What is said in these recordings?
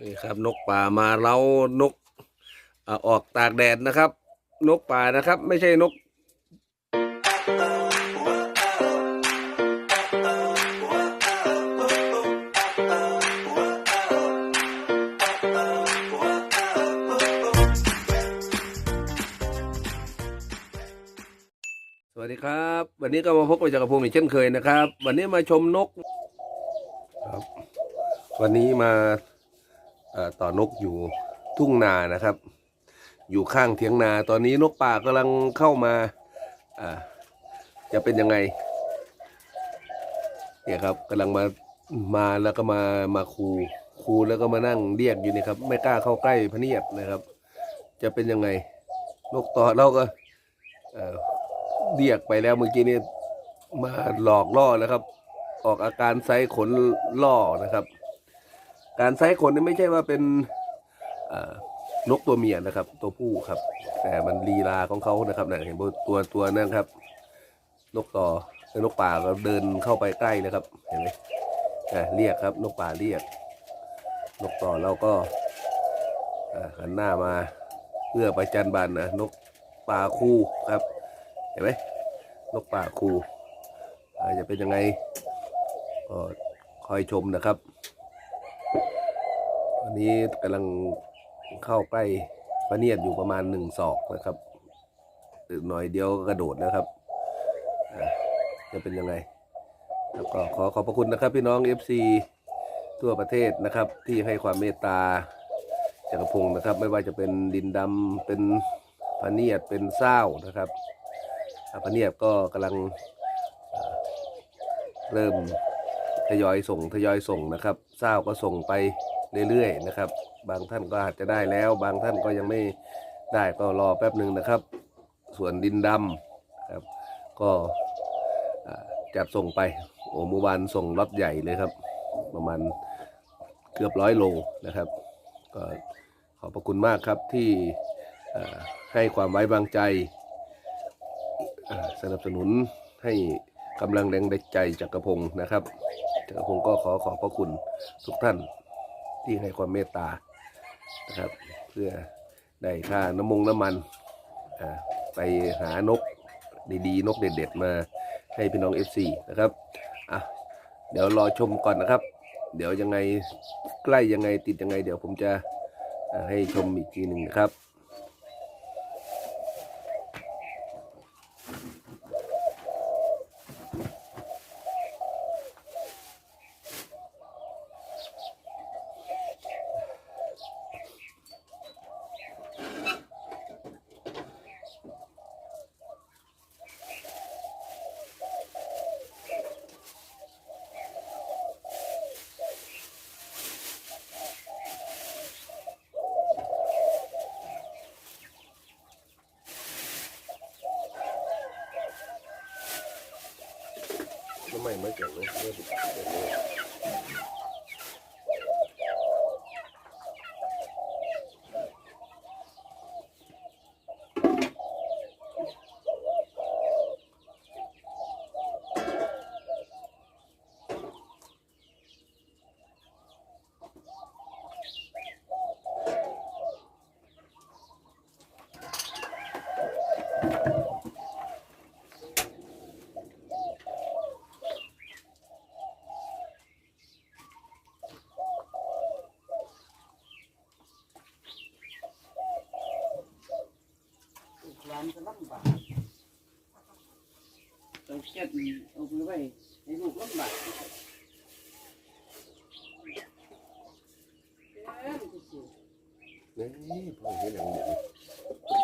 นี่ครับนกป่ามาเล้านกออกตากแดดนะครับ นกป่านะครับ ไม่ใช่นกสวัสดีครับ วันนี้ก็มาพบกับจักรพงศ์อีกเช่นเคยนะครับ วันนี้มาชมนกครับ วันนี้มา ต่อนกอยู่ทุ่งนานะครับ อยู่ข้างเถียงนาตอนนี้นกป่ากำลังเข้ามาจะเป็นยังไงเนี่ยครับกำลังมามาแล้วก็มามาคูคูแล้วก็มานั่งเรียกอยู่นี่ครับ ไม่กล้าเข้าใกล้พเนียดนะครับ จะเป็นยังไง นกต่อเราก็เอ่อเรียกไปแล้วเมื่อกี้นี่มาหลอกล่อนะครับ ออกอาการไซขนล่อนะครับ การไซขนนี่ไม่ใช่ว่าเป็นนกตัวเมียนะครับ ตัวผู้ครับ แต่มันลีลาของเขานะครับนะเห็นตัวตัวนั่นครับ นกต่อแล้วนกป่าก็เดินเข้าไปใกล้เลยครับ เห็นไหมอ่เรียกครับ นกป่าเรียก นกต่อเราก็หันหน้ามาเพื่อไปจันบานนะนกป่าคู่ครับ เห็นไหมนกป่าคู่จะเป็นยังไงก็คอยชมนะครับ วันนี้กำลังเข้าใกล้พระเนียดอยู่ประมาณหนึ่งศอกนะครับหน่อยเดียวก็กระโดดนะครับ จะเป็นยังไงแล้วก็ขอขอบพระคุณนะครับ พี่น้อง FC ทั่วประเทศนะครับ ที่ให้ความเมตตาจักรพงศ์นะครับ ไม่ว่าจะเป็นดินดำเป็นพระเนียดเป็นเศร้านะครับอ่าพะเนียดก็กำลังเริ่มทยอยส่งทยอยส่งนะครับเศร้าก็ส่งไป เรื่อยๆนะครับ บางท่านก็อาจจะได้แล้ว บางท่านก็ยังไม่ได้ก็รอแป๊บหนึ่งนะครับ ส่วนดินดำครับ ก็จัดส่งไปโอ้เมื่อวานส่งรถใหญ่เลยครับ ประมาณเกือบร้อยโลนะครับ ก็ขอบพระคุณมากครับที่ให้ความไว้วางใจ สนับสนุนให้กำลังแรงใจจักรพงศ์นะครับจักรพงศ์ก็ขอขอบพระคุณทุกท่าน ที่ให้ความเมตตานะครับ เพื่อได้ค่าน้ำมงน้ำมันไปหานกดีๆ นกเด็ด ๆ มาให้พี่น้อง FC นะครับอะเดี๋ยวรอชมก่อนนะครับ เดี๋ยวยังไงใกล้ยังไงติดยังไง เดี๋ยวผมจะให้ชมอีกทีหนึ่งนะครับ ก็ไม่ไม่เก่งเลยไม่เก่งเลยลูกหลานก็ลำบาก เราเครียดเอาไปไว้ให้ลูกลำบากเอ้ยมันสินี่พ่อเห็นอย่างนี้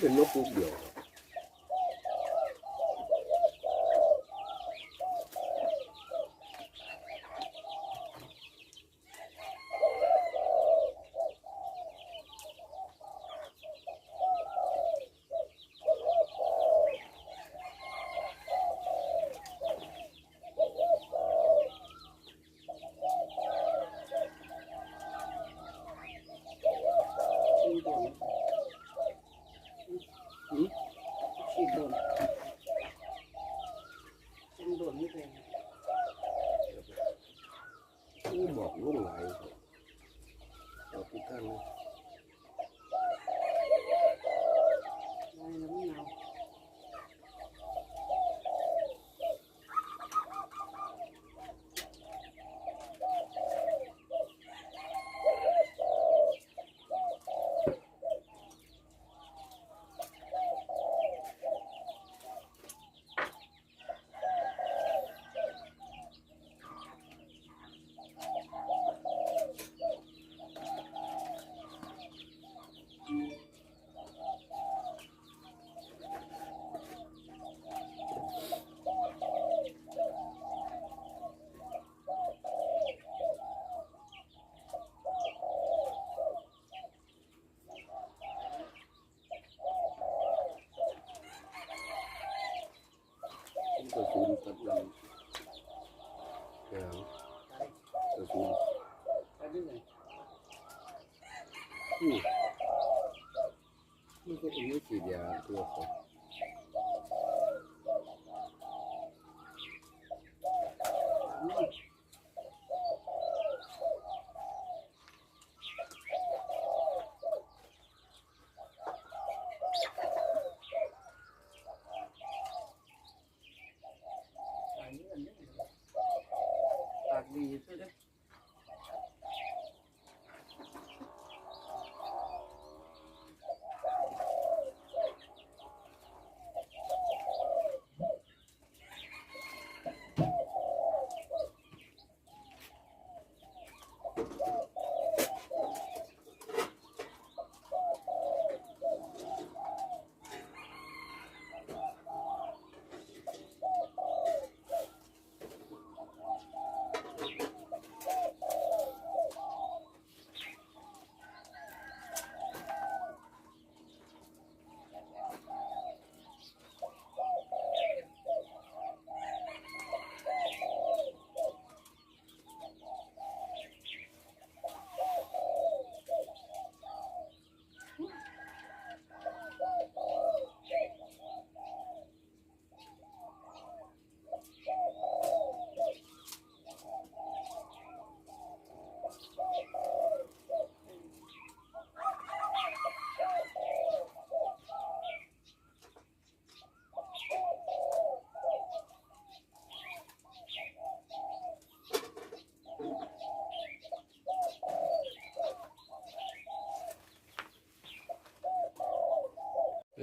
เป็นนกลูกเดียว ชิงโดนอืมชิงโดนชิงโดนไม่เป็น ผู้บอกลุ่งไหลายขอบทุกท่านนะ ลายแล้วไม่เอา กระสุนตัดมันยางกระสุน ไปด้วยไง นี่นี่ก็เป็นวิธียาตัวเขา อืมตายเงื่อนเนี่ยปากดีสุดเลย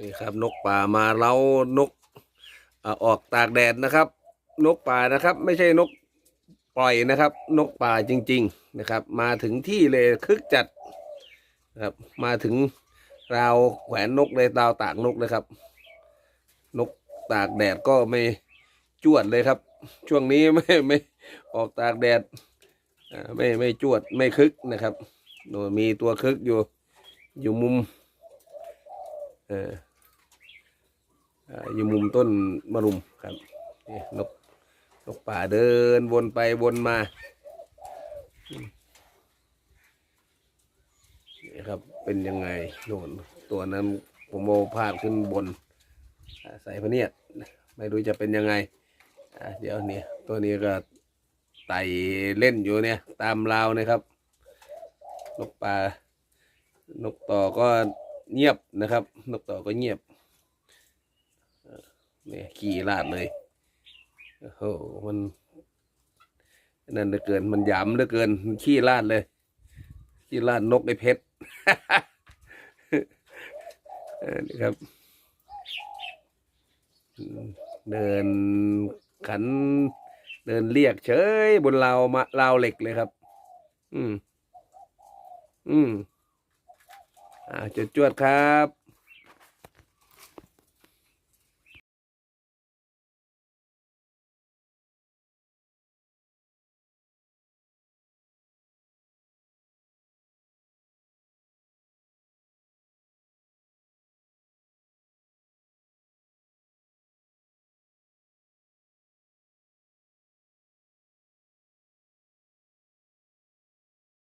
นี่ครับนกป่ามาเล้านกออกตากแดดนะครับ นกป่านะครับ ไม่ใช่นกปล่อยนะครับ นกป่าจริง ๆนะครับ มาถึงที่เลยคึกจัดนะครับ มาถึงราวแขวนนกเลยราวตากนกเลยครับ นกตากแดดก็ไม่จวดเลยครับ ช่วงนี้ไม่ไม่ออกตากแดดไม่ไม่จวดไม่คึกนะครับโน่นมีตัวคึกอยู่อยู่มุม เอออยู่มุมต้นมะรุมครับนี่นกนกป่าเดินวนไปวนมานี่ครับเป็นยังไงโน่นตัวนั้นผมโมพาดขึ้นบนใส่พเนียดไม่รู้จะเป็นยังไงเดี๋ยวนี่ตัวนี้ก็ไต่เล่นอยู่เนี่ย ตามราวนะครับ นกป่านกต่อก็ เงียบนะครับ นกต่อก็เงียบเนี่ยขี่ลาดเลยโอ้โหมันนั่นเหลือเกิน มันหยามเหลือเกินมันขี้ลาดเลยขี้ลาดนกไอเพชรนี่ครับ เดินขัน เดินเรียกเฉยบนราวมาราวเหล็กเลยครับ อืม อืม จวดจวดครับ